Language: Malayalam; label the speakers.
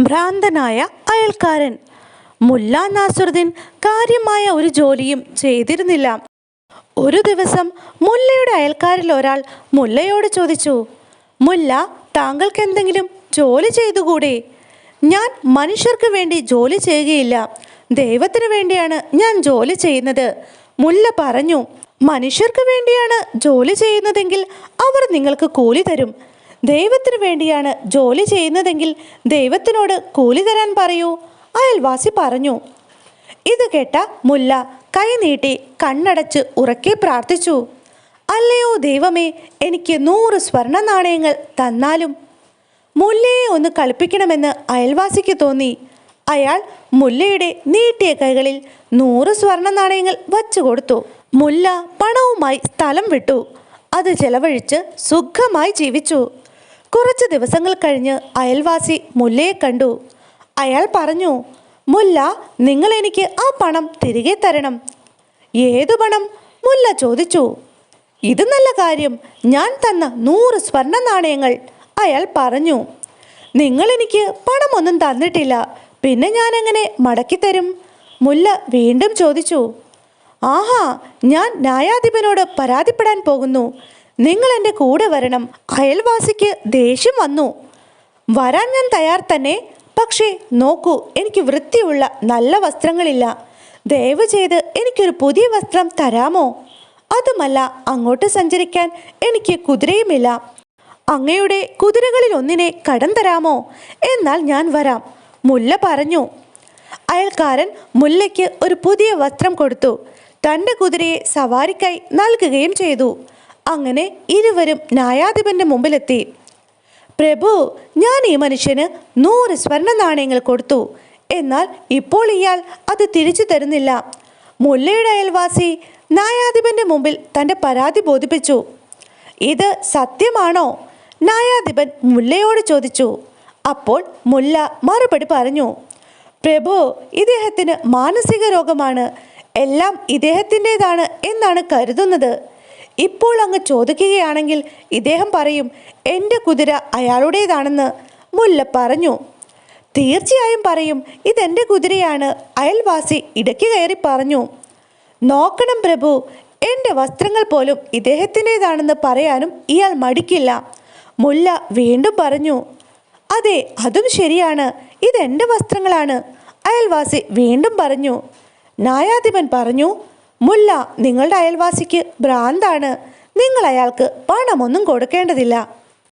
Speaker 1: ഭ്രാന്തനായ അയൽക്കാരൻ. മുല്ല നാസുറുദ്ദീൻ കാര്യമായ ഒരു ജോലിയും ചെയ്തിരുന്നില്ല. ഒരു ദിവസം മുല്ലയുടെ അയൽക്കാരിൽ ഒരാൾ മുല്ലയോട് ചോദിച്ചു മുല്ല താങ്കൾക്ക് എന്തെങ്കിലും ജോലി ചെയ്തുകൂടെ? ഞാൻ മനുഷ്യർക്ക് വേണ്ടി ജോലി ചെയ്യുകയില്ല. ദൈവത്തിന് വേണ്ടിയാണ് ഞാൻ ജോലി ചെയ്യുന്നത്. മുല്ല പറഞ്ഞു മനുഷ്യർക്ക് വേണ്ടിയാണ് ജോലി ചെയ്യുന്നതെങ്കിൽ അവർ നിങ്ങൾക്ക് കൂലി തരും. ദൈവത്തിന് വേണ്ടിയാണ് ജോലി ചെയ്യുന്നതെങ്കിൽ ദൈവത്തിനോട് കൂലി തരാൻ പറയൂ അയൽവാസി പറഞ്ഞു. ഇത് കേട്ട മുല്ല കൈ നീട്ടി കണ്ണടച്ച് ഉറക്കെ പ്രാർത്ഥിച്ചു. അല്ലയോ ദൈവമേ എനിക്ക് നൂറ് സ്വർണ നാണയങ്ങൾ തന്നാലും. മുല്ലയെ ഒന്ന് കളിപ്പിക്കണമെന്ന് അയൽവാസിക്ക് തോന്നി. അയാൾ മുല്ലയുടെ നീട്ടിയ കൈകളിൽ നൂറ് സ്വർണ നാണയങ്ങൾ വച്ചു കൊടുത്തു. മുല്ല പണവുമായി സ്ഥലം വിട്ടു. അത് ചെലവഴിച്ച് സുഖമായി ജീവിച്ചു. കുറച്ച് ദിവസങ്ങൾ കഴിഞ്ഞ് അയൽവാസി മുല്ലയെ കണ്ടു. അയാൾ പറഞ്ഞു മുല്ല നിങ്ങൾ എനിക്ക് ആ പണം തിരികെ തരണം. ഏതു പണം? മുല്ല ചോദിച്ചു. ഇത് നല്ല കാര്യം. ഞാൻ തന്ന നൂറ് സ്വർണ നാണയങ്ങൾ. അയാൾ പറഞ്ഞു. നിങ്ങൾ എനിക്ക് പണമൊന്നും തന്നിട്ടില്ല. പിന്നെ ഞാൻ എങ്ങനെ മടക്കി തരും? മുല്ല വീണ്ടും ചോദിച്ചു. ആഹാ ഞാൻ ന്യായാധിപനോട് പരാതിപ്പെടാൻ പോകുന്നു. നിങ്ങൾ എന്റെ കൂടെ വരണം. അയൽവാസിക്ക് ദേഷ്യം വന്നു. വരാൻ ഞാൻ തയ്യാർ തന്നെ. പക്ഷേ നോക്കൂ എനിക്ക് വൃത്തിയുള്ള നല്ല വസ്ത്രങ്ങളില്ല. ദയവ് ചെയ്ത് എനിക്കൊരു പുതിയ വസ്ത്രം തരാമോ? അതുമല്ല അങ്ങോട്ട് സഞ്ചരിക്കാൻ എനിക്ക് കുതിരയുമില്ല. അങ്ങയുടെ കുതിരകളിൽ ഒന്നിനെ കടം തരാമോ? എന്നാൽ ഞാൻ വരാം. മുല്ല പറഞ്ഞു. അയൽക്കാരൻ മുല്ലയ്ക്ക് ഒരു പുതിയ വസ്ത്രം കൊടുത്തു. തന്റെ കുതിരയെ സവാരിക്കായി നൽകുകയും ചെയ്തു. അങ്ങനെ ഇരുവരും ന്യായാധിപന്റെ മുമ്പിലെത്തി. പ്രഭു ഞാൻ ഈ മനുഷ്യന് നൂറ് സ്വർണ നാണയങ്ങൾ കൊടുത്തു. എന്നാൽ ഇപ്പോൾ ഇയാൾ അത് തിരിച്ചു തരുന്നില്ല. മുല്ലയുടെ അയൽവാസി ന്യായാധിപന്റെ മുമ്പിൽ തന്റെ പരാതി ബോധിപ്പിച്ചു. ഇത് സത്യമാണോ? ന്യായാധിപൻ മുല്ലയോട് ചോദിച്ചു. അപ്പോൾ മുല്ല മറുപടി പറഞ്ഞു. പ്രഭു ഇദ്ദേഹത്തിന് മാനസിക രോഗമാണ്. എല്ലാം ഇദ്ദേഹത്തിന്റെതാണ് എന്നാണ് കരുതുന്നത്. ഇപ്പോൾ അങ്ങ് ചോദിക്കുകയാണെങ്കിൽ ഇദ്ദേഹം പറയും എന്റെ കുതിര അയാളുടേതാണെന്ന് മുല്ല പറഞ്ഞു. തീർച്ചയായും പറയും ഇതെന്റെ കുതിരയാണ് അയൽവാസി ഇടയ്ക്ക് കയറി പറഞ്ഞു. നോക്കണം പ്രഭു എന്റെ വസ്ത്രങ്ങൾ പോലും ഇദ്ദേഹത്തിന്റെതാണെന്ന് പറയാനും ഇയാൾ മടിക്കില്ല മുല്ല വീണ്ടും പറഞ്ഞു അതെ അതും ശരിയാണ് ഇതെന്റെ വസ്ത്രങ്ങളാണ് അയൽവാസി വീണ്ടും പറഞ്ഞു നായാധിപൻ പറഞ്ഞു മുല്ല നിങ്ങളുടെ അയൽവാസിക്ക് ഭ്രാന്താണ്. നിങ്ങൾ അയാൾക്ക് പണമൊന്നും കൊടുക്കേണ്ടതില്ല.